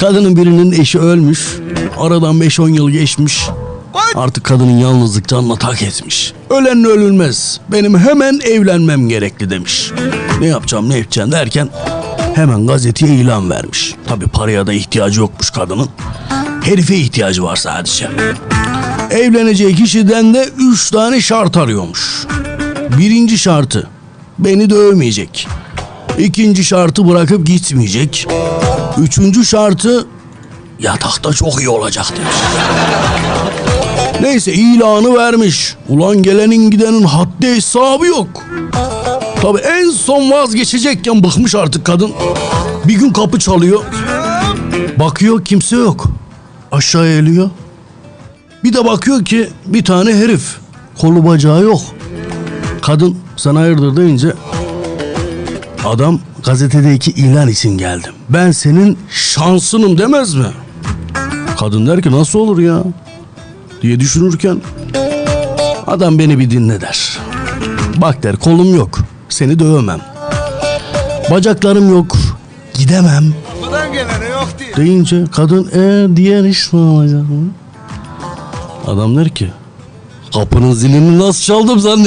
Kadının birinin eşi ölmüş. Aradan 5-10 yıl geçmiş. Artık kadının yalnızlık canına tak etmiş. Ölenle ölülmez. Benim hemen evlenmem gerekli demiş. Ne yapacağım ne edeceğim derken hemen gazeteye ilan vermiş. Tabi paraya da ihtiyacı yokmuş kadının. Herife ihtiyacı var sadece. Evleneceği kişiden de üç tane şart arıyormuş. Birinci şartı beni dövmeyecek. İkinci şartı bırakıp gitmeyecek. Üçüncü şartı yatakta çok iyi olacak demiş. Neyse ilanı vermiş. Ulan gelenin gidenin haddi hesabı yok. Tabi en son vazgeçecekken bıkmış artık kadın. Bir gün kapı çalıyor. Bakıyor kimse yok. Aşağıya eliyor. Bir de bakıyor ki bir tane herif. Kolu bacağı yok. Kadın sana hayırdır deyince adam gazetedeki ilan için geldim. Ben senin şansınım demez mi? Kadın der ki nasıl olur ya? diye düşünürken adam beni bir dinle der. Bak der kolum yok. Seni dövemem. Bacaklarım yok. Gidemem. Yok. Deyince kadın e diğer iş ne olacak? Adam der ki kapının zilini nasıl çaldım zannet.